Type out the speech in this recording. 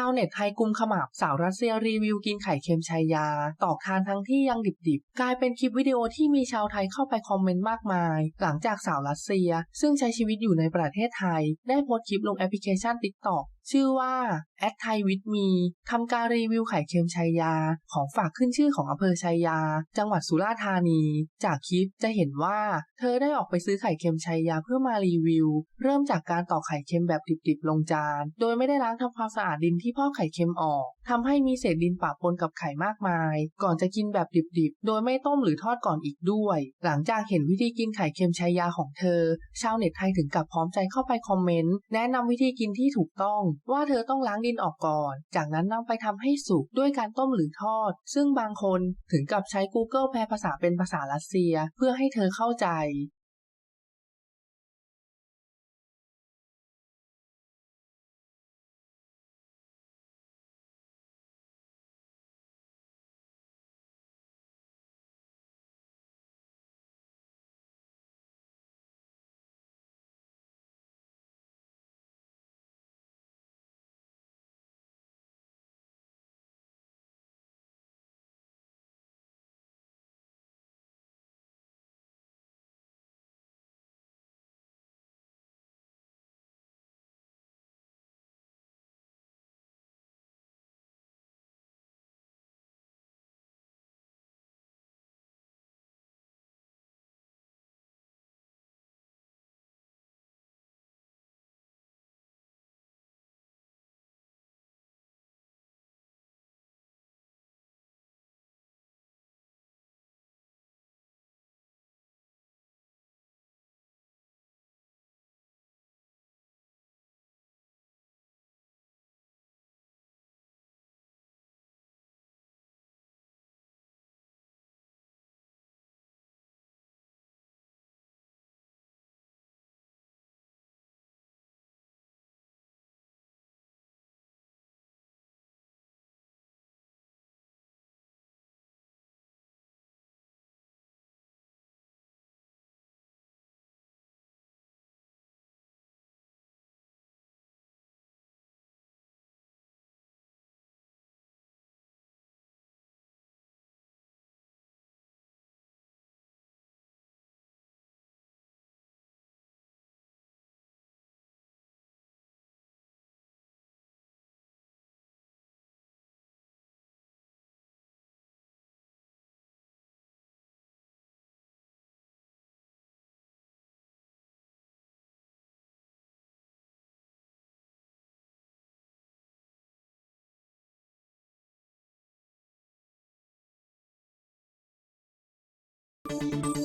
าวเน็ตไทยกุมขมับสาวรัสเซียรีวิวกินไข่เค็มชายา ตอกทานทั้งที่ยังดิบๆ กลายเป็นคลิปวิดีโอที่มีชาวไทยเข้าไปคอมเมนต์มากมาย หลังจากสาวรัสเซีย ซึ่งใช้ชีวิตอยู่ในประเทศไทย ได้โพสต์คลิปลงแอปพลิเคชัน TikTok ชื่อว่าแอดไทยวิดมีทำการรีวิวไข่เค็มชัยยา ของฝากขึ้นชื่อของอำเภอชัยยา จังหวัดสุราษฎร์ธานี จากคลิปจะเห็นว่า เธอได้ออกไปซื้อไข่เค็มชัยยาเพื่อมารีวิว เริ่มจากการตอกไข่เค็มแบบดิบๆลงจาน โดยไม่ได้ล้างทำความสะอาดดินที่พอกไข่เค็มออกทำให้มีเศษดินปะปนกับไข่มากมาย ก่อนจะกินแบบดิบๆ โดยไม่ต้มหรือทอดก่อนอีกด้วย หลังจากเห็นวิธีกินไข่เค็มชัยยาของเธอ ชาวเน็ตไทยถึงกับพร้อมใจเข้าไปคอมเมนต์แนะนำวิธีกินที่ถูกต้องว่าเธอต้องล้างดินออกก่อน จากนั้นนำไปทำให้สุกด้วยการต้มหรือทอด ซึ่งบางคนถึงกับใช้ Google แปลภาษาเป็นภาษารัสเซีย เพื่อให้เธอเข้าใจ Thank you